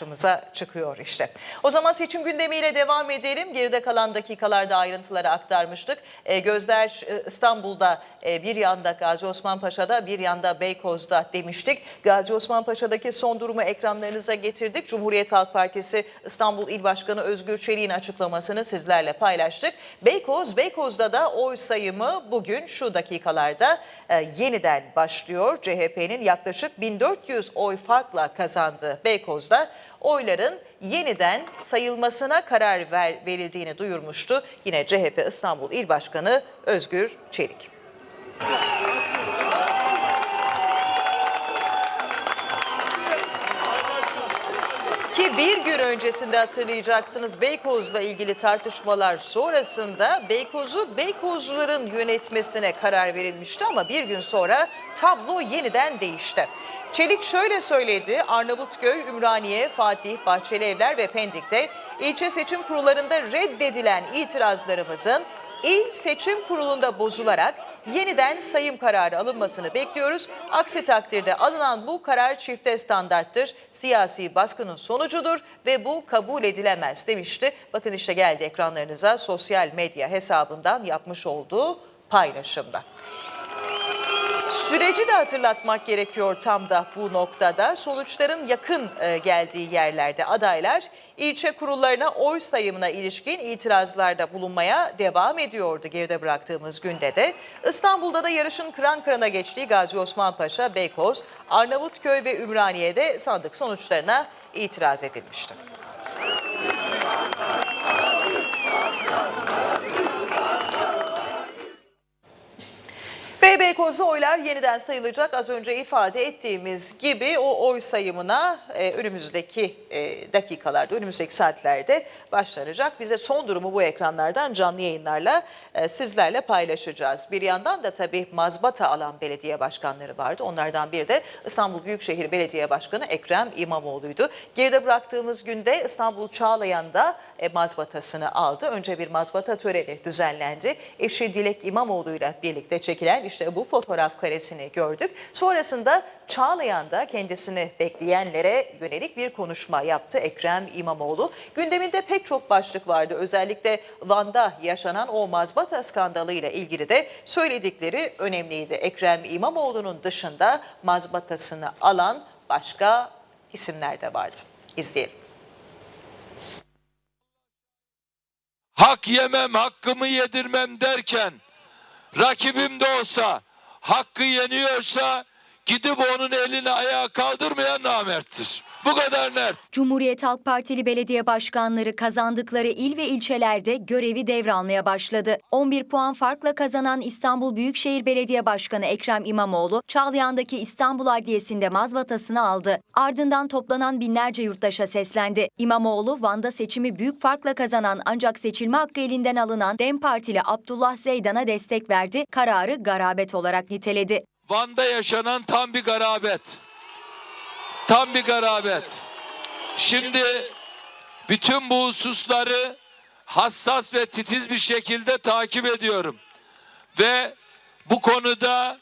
karşımıza çıkıyor işte. O zaman seçim gündemiyle devam edelim. Geride kalan dakikalarda ayrıntıları aktarmıştık. E, gözler e, İstanbul'da e, bir yanda Gazi Osman Paşa'da bir yanda Beykoz'da demiştik. Gazi Osman Paşa'daki son durumu ekranlarınıza getirdik. Cumhuriyet Halk Partisi İstanbul İl Başkanı Özgür Çelik'in açıklamasını sizlerle paylaştık. Beykoz, Beykoz'da da oy sayımı bugün şu dakikalarda e, yeniden başlıyor. CHP'nin yaklaşık 1400 oy farkla kazandığı Beykoz'da oyların yeniden sayılmasına karar ver, verildiğini duyurmuştu. Yine CHP İstanbul İl Başkanı Özgür Çelik. Ki bir gün öncesinde hatırlayacaksınız Beykoz'la ilgili tartışmalar sonrasında Beykoz'u Beykozluların yönetmesine karar verilmişti ama bir gün sonra tablo yeniden değişti. Çelik şöyle söyledi, Arnavutköy, Ümraniye, Fatih, Bahçelievler ve Pendik'te ilçe seçim kurullarında reddedilen itirazlarımızın İl Seçim Kurulu'nda bozularak yeniden sayım kararı alınmasını bekliyoruz. Aksi takdirde alınan bu karar çifte standarttır, siyasi baskının sonucudur ve bu kabul edilemez demişti. Bakın işte geldi ekranlarınıza sosyal medya hesabından yapmış olduğu paylaşımda. Süreci de hatırlatmak gerekiyor tam da bu noktada. Sonuçların yakın e, geldiği yerlerde adaylar ilçe kurullarına oy sayımına ilişkin itirazlarda bulunmaya devam ediyordu geride bıraktığımız günde de. İstanbul'da da yarışın kıran kırana geçtiği Gazi Osman Paşa, Beykoz, Arnavutköy ve Ümraniye'de sandık sonuçlarına itiraz edilmişti. Beykoz'da oylar yeniden sayılacak. Az önce ifade ettiğimiz gibi o oy sayımına e, önümüzdeki e, dakikalarda, önümüzdeki saatlerde başlanacak. Bize son durumu bu ekranlardan canlı yayınlarla e, sizlerle paylaşacağız. Bir yandan da tabii mazbata alan belediye başkanları vardı. Onlardan biri de İstanbul Büyükşehir Belediye Başkanı Ekrem İmamoğlu'ydu. Geride bıraktığımız günde İstanbul Çağlayan'da e, mazbatasını aldı. Önce bir mazbata töreni düzenlendi. Eşi Dilek İmamoğlu'yla birlikte çekilen işte bu fotoğraf karesini gördük. Sonrasında Çağlayan'da kendisini bekleyenlere yönelik bir konuşma yaptı Ekrem İmamoğlu. Gündeminde pek çok başlık vardı. Özellikle Van'da yaşanan o mazbata skandalıyla ilgili de söyledikleri önemliydi. Ekrem İmamoğlu'nun dışında mazbatasını alan başka isimler de vardı. İzleyelim. hak yemem, hakkımı yedirmem derken rakibim de olsa hakkı yeniyorsa gidip onun elini ayağa kaldırmayan namerttir. Bu kadar net. Cumhuriyet Halk Partili belediye başkanları kazandıkları il ve ilçelerde görevi devralmaya başladı. 11 puan farkla kazanan İstanbul Büyükşehir Belediye Başkanı Ekrem İmamoğlu, Çağlayan'daki İstanbul Adliyesi'nde mazbatasını aldı. Ardından toplanan binlerce yurttaşa seslendi. İmamoğlu, Van'da seçimi büyük farkla kazanan ancak seçilme hakkı elinden alınan DEM Partili Abdullah Zeydan'a destek verdi, kararı garabet olarak niteledi. Van'da yaşanan tam bir garabet. Tam bir garabet. Şimdi bütün bu hususları hassas ve titiz bir şekilde takip ediyorum. Ve bu konuda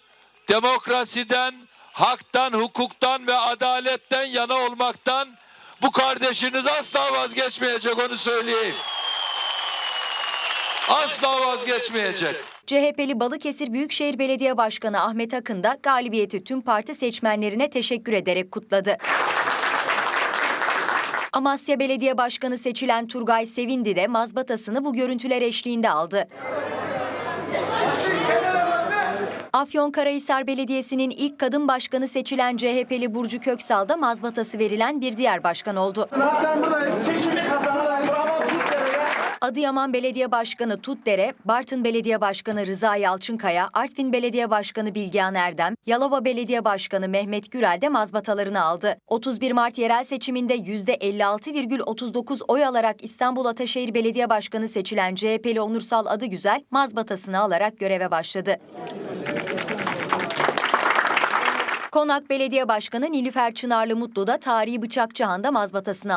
demokrasiden, haktan, hukuktan ve adaletten yana olmaktan bu kardeşiniz asla vazgeçmeyecek onu söyleyeyim. Asla vazgeçmeyecek. CHP'li Balıkesir Büyükşehir Belediye Başkanı Ahmet Akın da galibiyeti tüm parti seçmenlerine teşekkür ederek kutladı. Amasya Belediye Başkanı seçilen Turgay Sevindi de mazbatasını bu görüntüler eşliğinde aldı. Afyonkarahisar Belediyesi'nin ilk kadın başkanı seçilen CHP'li Burcu Köksal da mazbatası verilen bir diğer başkan oldu. Ben buradayım. Seçimi kazanırlar. Bravo. Adıyaman Belediye Başkanı Tutdere, Bartın Belediye Başkanı Rıza Yalçınkaya, Artvin Belediye Başkanı Bilgehan Erdem, Yalova Belediye Başkanı Mehmet Gürel de mazbatalarını aldı. 31 Mart yerel seçiminde %56,39 oy alarak İstanbul Ataşehir Belediye Başkanı seçilen CHP'li Onursal Adıgüzel mazbatasını alarak göreve başladı. Konak Belediye Başkanı Nilüfer Çınarlı Mutlu da tarihi Bıçakçıhan'da mazbatasını